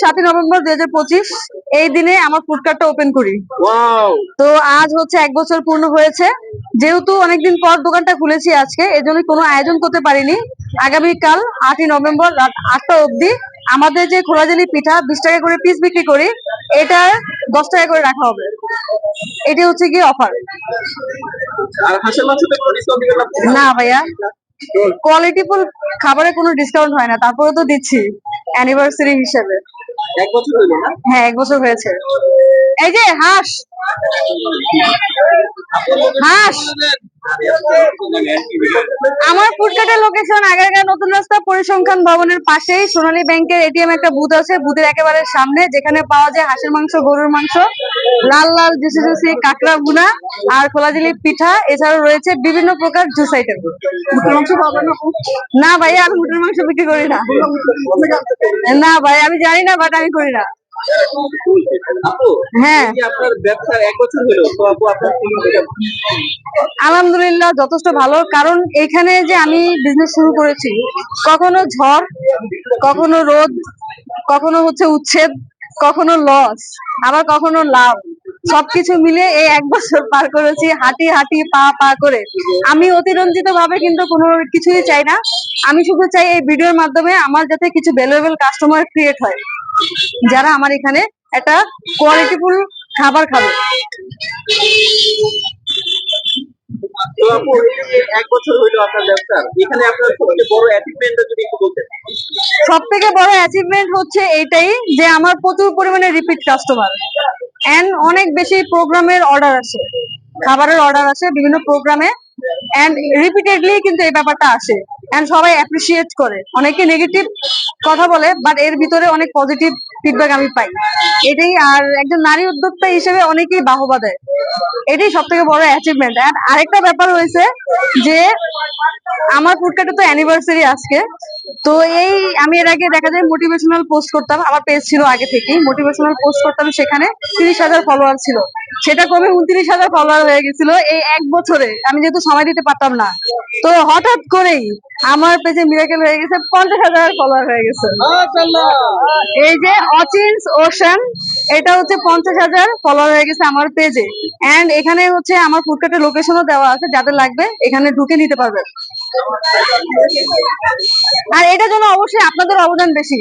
সাতই নভেম্বর দুই হাজার পঁচিশ এই দিনে আমার ফুড কার্টটা ওপেন করি। তো আজ হচ্ছে এক বছর পূর্ণ হয়েছে। যেহেতু অনেকদিন পর দোকানটা খুলেছি আজকে এই জন্য কোনো আয়োজন করতে পারিনি। আগামীকাল আটই নভেম্বর রাত আটটা অবধি আমাদের যে খোলাজালি পিঠা বিশ টাকা করে পিস বিক্রি করি এটা দশ টাকা করে রাখা হবে। এটা হচ্ছে কি অফার না? ভাইয়া কোয়ালিটিফুল খাবারে কোনো ডিসকাউন্ট হয় না তারপরে তো দিচ্ছি অ্যানিভার্সারি হিসেবে। এক বছর হইল না? হ্যাঁ এক বছর হয়েছে। এই যে হাঁস। হাঁস। আমার ফুডকার্টের লোকেশন আগারগাঁ নতুন রাস্তা পরিসংখ্যান ভবনের পাশেই সোনালী ব্যাংকের এটিএম একটা বুথ আছে। বুথের একেবারে সামনে, যেখানে পাওয়া যায় হাঁসের মাংস, গরুর মাংস, লাল লাল জুসি জুসি, কাঁকড়া গুনা আর খোলাজিলি পিঠা। এছাড়াও রয়েছে বিভিন্ন প্রকার জুস আইটেম না। ভাই, আমি মুটের মাংস বিক্রি করি না। না ভাই, আমি জানি না বাট আমি করি না। হ্যাঁ। আলহামদুলিল্লাহ যথেষ্ট ভালো। কারণ এখানে যে আমি বিজনেস শুরু করেছি কখনো ঝড় কখনো রোদ কখনো হচ্ছে উচ্ছেদ কখনো লস আবার কখনো লাভ। সবকিছু মিলে এই এক বছর পার করেছি হাঁটি হাঁটি পা পা করে। আমি অতিরঞ্জিত ভাবে কিন্তু কোনো কিছুই চাই না। আমি শুধু চাই এই ভিডিওর মাধ্যমে আমার যাতে কিছু ভ্যালুয়েবল কাস্টমার ক্রিয়েট হয়। যারা আমার এখানে একটা কোয়ালিটিফুল খাবার খাবে। সব থেকে বড় অ্যাচিভমেন্ট হচ্ছে এইটাই যে আমার প্রচুর পরিমাণে রিপিট কাস্টমার এন্ড অনেক বেশি প্রোগ্রামের অর্ডার আসে। খাবারের অর্ডার আসে বিভিন্ন প্রোগ্রামে এন্ড রিপিটেডলি কিন্তু এই ব্যাপারটা আসে। এন্ড সবাই অ্যাপ্রিসিয়েট করে। অনেকে নেগেটিভ কথা বলে বাট এর ভিতরে অনেক পজিটিভ ফিডব্যাক আমি পাই। এটাই আর একজন নারী উদ্যোক্তা হিসেবে অনেকেই বাহবা দেয়। এটাই সব থেকে বড় অ্যাচিভমেন্ট এন্ড আরেকটা ব্যাপার হয়েছে যে, আমার ফুডকার্টে তো অ্যানিভার্সারি আজকে। তো এই, আমি এর আগে দেখা যায় মোটিভেশনাল পোস্ট করতাম। আমার পেজ ছিল আগে থেকেই। মোটিভেশনাল পোস্ট করতাম সেখানে তিরিশ হাজার ফলোয়ার ছিল। সেটা কমে উনত্রিশ হাজার ফলোয়ার হয়ে গেছিল? এই এক বছরে। আমি যেহেতু সময় দিতে পারতাম না। তো হঠাৎ করেই আমার পেজে মিরাকেল হয়ে গেছে পঞ্চাশ হাজার ফলোয়ার হয়ে গেছে। এই যে অচিন্স ওশান এটা হচ্ছে পঞ্চাশ হাজার ফলোয়ার হয়ে গেছে আমার পেজে। এন্ড এখানে হচ্ছে আমার ফুডকার্টের লোকেশনও দেওয়া আছে যাদের লাগবে এখানে ঢুকে নিতে পারবে আর এটার জন্য অবশ্যই আপনাদের অবদান বেশি।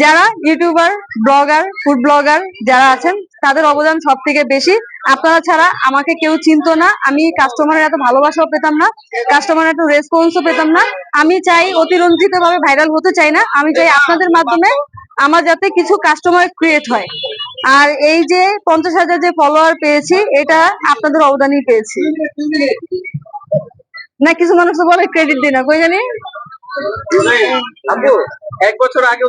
যারা ইউটিউবার, ব্লগার, ফুড ব্লগার যারা আছেন, তাদের অবদান সব থেকে বেশি। আপনারা ছাড়া আমাকে কেউ চিনতো না। আমি কাস্টমারের এত ভালোবাসাও পেতাম না। কাস্টমারের এত রেসপন্সও পেতাম না। আমি চাই অতিরঞ্জিত ভাবে ভাইরাল হতে চাই না। আমি চাই আপনাদের মাধ্যমে আমার যাতে কিছু কাস্টমার ক্রিয়েট হয়। আর এই যে পঞ্চাশ হাজার যে ফলোয়ার পেয়েছি, এটা আপনাদের অবদানই পেয়েছি। না কিছু মানুষ বলে ক্রেডিট দিই না কই জানি? এক বছর আগে